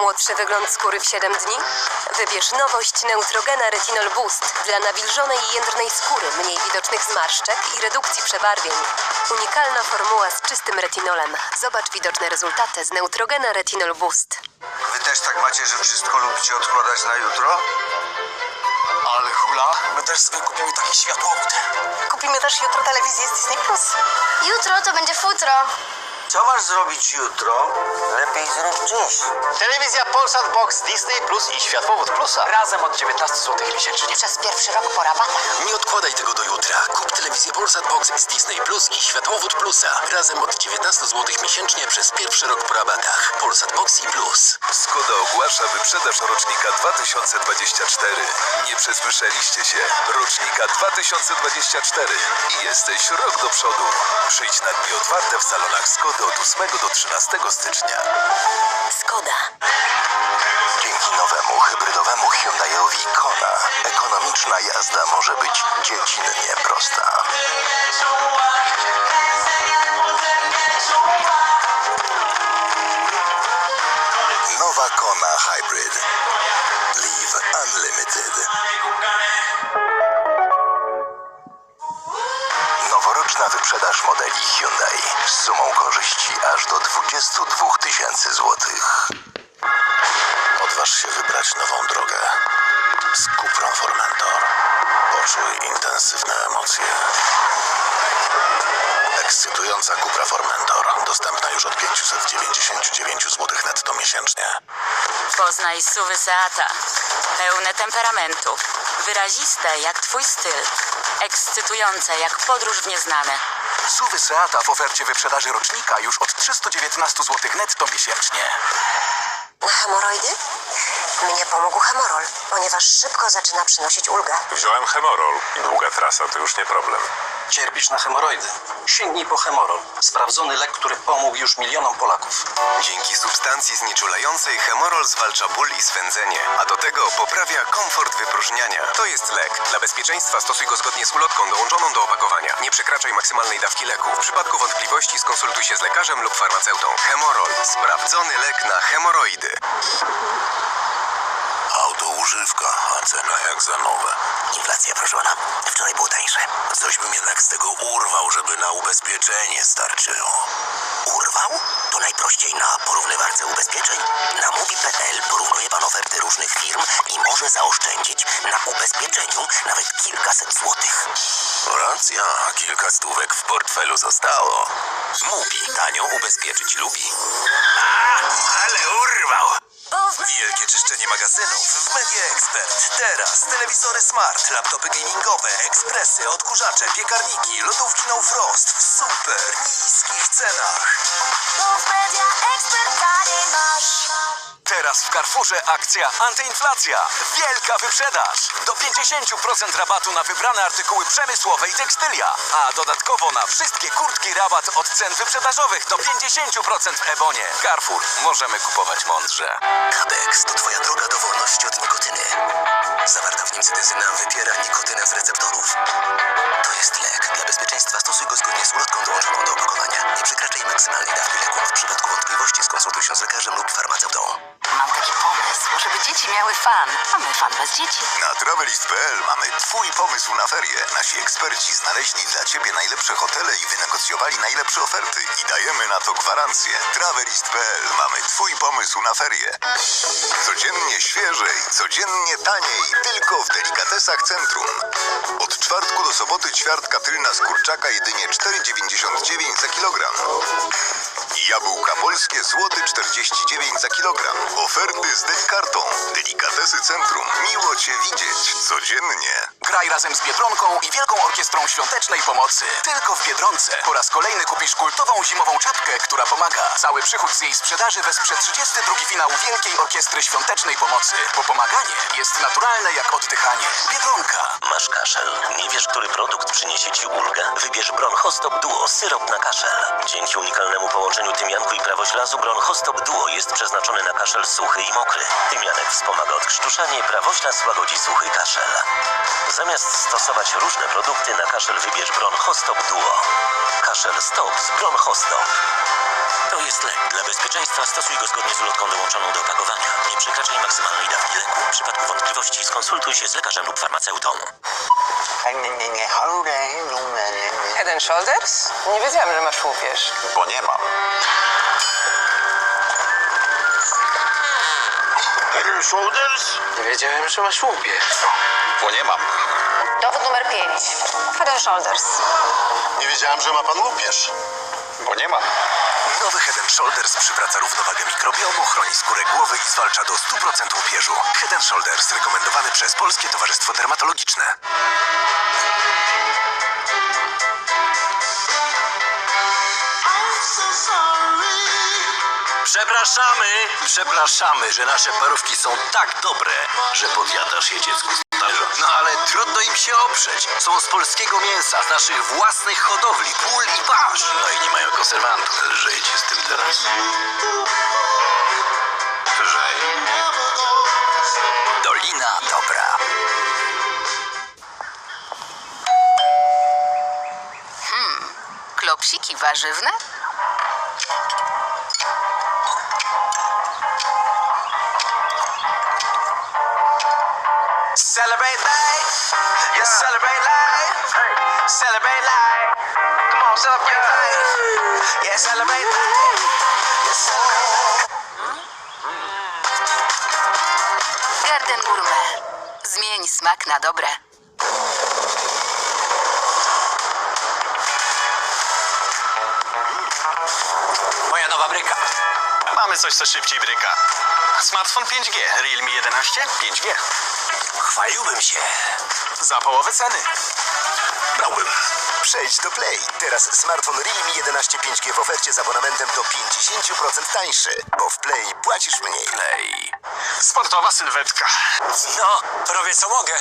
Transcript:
Młodszy wygląd skóry w 7 dni? Wybierz nowość Neutrogena Retinol Boost dla nawilżonej i jędrnej skóry, mniej widocznych zmarszczek i redukcji przebarwień. Unikalna formuła z czystym retinolem. Zobacz widoczne rezultaty z Neutrogena Retinol Boost. Wy też tak macie, że wszystko lubicie odkładać na jutro? Ale hula, my też sobie kupimy taki światłowód. Kupimy też jutro telewizję z Disney+. Plus. Jutro to będzie futro. Co masz zrobić jutro? Lepiej zrób dziś. Telewizja Polsat Box, Disney Plus i Światłowód Plusa. Razem od 19 zł miesięcznie. Przez pierwszy rok po rabatach. Nie odkładaj tego do telewizję Polsat Box z Disney Plus i Światłowód Plusa. Razem od 19 zł miesięcznie przez pierwszy rok po rabatach. Polsat Box i Plus. Skoda ogłasza wyprzedaż rocznika 2024. Nie przesłyszeliście się. Rocznika 2024. I jesteś rok do przodu. Przyjdź na dni otwarte w salonach Skody od 8 do 13 stycznia. Skoda. Dzięki nowemu hybrydowemu Hyundaiowi Kona ekonomiczna jazda może być dziecinnie prosta. Nowa Kona Hybrid. Live Unlimited. Noworoczna wyprzedaż modeli Hyundai z sumą korzyści aż do 22 tysięcy złotych. 599 zł netto miesięcznie. Poznaj suwy Seata. Pełne temperamentu. Wyraziste jak twój styl. Ekscytujące jak podróż w nieznane. Suwy Seata w ofercie wyprzedaży rocznika już od 319 zł netto miesięcznie. Na hemoroidy? Mnie pomógł hemorol, ponieważ szybko zaczyna przynosić ulgę. Wziąłem Hemorol. Długa trasa to już nie problem. Cierpisz na hemoroidy? Sięgnij po Hemorol. Sprawdzony lek, który pomógł już milionom Polaków. Dzięki substancji znieczulającej Hemorol zwalcza ból i swędzenie, a do tego poprawia komfort wypróżniania. To jest lek. Dla bezpieczeństwa stosuj go zgodnie z ulotką dołączoną do opakowania. Nie przekraczaj maksymalnej dawki leku. W przypadku wątpliwości skonsultuj się z lekarzem lub farmaceutą. Hemorol. Sprawdzony lek na hemoroidy. Używka, a cena jak za nowe. Inflacja, proszę pana. Wczoraj było tańsze. Coś bym jednak z tego urwał, żeby na ubezpieczenie starczyło. Urwał? To najprościej na porównywarce ubezpieczeń. Na Mobi.pl porównuje pan oferty różnych firm i może zaoszczędzić na ubezpieczeniu nawet kilkaset złotych. Racja, kilka stówek w portfelu zostało. Mubi tanio ubezpieczyć lubi. A, ale urwał! Wielkie czyszczenie magazynów w Media Expert. Teraz telewizory smart, laptopy gamingowe, ekspresy, odkurzacze, piekarniki, lodówki No Frost w super niskich cenach. Teraz w Carrefourze akcja antyinflacja. Wielka wyprzedaż. Do 50% rabatu na wybrane artykuły przemysłowe i tekstylia. A dodatkowo na wszystkie kurtki rabat od cen wyprzedażowych do 50% w Ebonie. Carrefour. Możemy kupować mądrze. Cabex to twoja droga do wolności od nikotyny. Zawarta w nim cytyzyna wypiera nikotynę z receptorów. To jest lek. Dla bezpieczeństwa stosuj go zgodnie z ulotką dołączoną do opakowania. Nie przekraczaj maksymalnej dawki leku. W przypadku wątpliwości skonsultuj się z lekarzem fan. A my fan bez dzieci. Na travelist.pl mamy Twój pomysł na ferie. Nasi eksperci znaleźli dla Ciebie najlepsze hotele i wynegocjowali najlepsze oferty. I dajemy na to gwarancję. Travelist.pl mamy Twój pomysł na ferie. Codziennie świeżej, codziennie taniej. Tylko w Delikatesach Centrum. Od czwartku do soboty ćwiartka tylna z kurczaka jedynie 4,99 za kilogram. Jabłka polskie złoty 49 za kilogram. Oferty z Delikartą. Delikatesy Centrum. Miło Cię widzieć codziennie. Graj razem z Biedronką i Wielką Orkiestrą Świątecznej Pomocy. Tylko w Biedronce. Po raz kolejny kupisz kultową zimową czapkę, która pomaga. Cały przychód z jej sprzedaży wesprze 32 finał Wielkiej Orkiestry Świątecznej Pomocy. Bo pomaganie jest naturalne jak oddychanie. Biedronka. Masz kaszel. Nie wiesz, który produkt przyniesie Ci ulgę? Wybierz Bronchostop Duo, syrop na kaszel. Dzięki unikalnemu połączeniu tymianku i prawoślazu Bronchostop Duo jest przeznaczony na kaszel suchy i mokry. Tymianek wspomaga odkrztuszanie, prawoślas łagodzi suchy kaszel. Zamiast stosować różne produkty na kaszel wybierz Bronchostop Duo. Kaszel stop z Bronchostop. To jest jest lek. Dla bezpieczeństwa stosuj go zgodnie z ulotką dołączoną do opakowania. Nie przekraczaj maksymalnej dawki leku. W przypadku wątpliwości skonsultuj się z lekarzem lub farmaceutą. Head and Shoulders? Nie wiedziałam, że masz łupież. Bo nie mam. Shoulders? Nie wiedziałem, że masz łupież. Bo nie mam. Dowód numer 5. Head and Shoulders. Nie wiedziałem, że ma pan łupież. Bo nie mam. Nowy Head Shoulders przywraca równowagę mikrobiomu, chroni skórę głowy i zwalcza do 100% łupieżu. Head Shoulders rekomendowany przez Polskie Towarzystwo Dermatologiczne. Przepraszamy, przepraszamy, że nasze parówki są tak dobre, że podjadasz je dziecku z talerza. No ale trudno im się oprzeć. Są z polskiego mięsa, z naszych własnych hodowli, pól i pasz. No i nie mają konserwantów. Żyjcie z tym teraz. Lżej. Dolina Dobra. Klopsiki warzywne? Celebrate life. Celebrate life. Come on, celebrate life. Yeah, celebrate life. Yes, celebrate Garden Gourmet. Zmień smak na dobre. Moja nowa bryka. Mamy coś, co szybciej bryka. Smartfon 5G. Realme 11 5G. Chwaliłbym się. Za połowę ceny. Brałbym. Przejdź do Play. Teraz smartfon Realme 11 5G w ofercie z abonamentem do 50% tańszy. Bo w Play płacisz mniej. Play. Sportowa sylwetka. No, robię co mogę.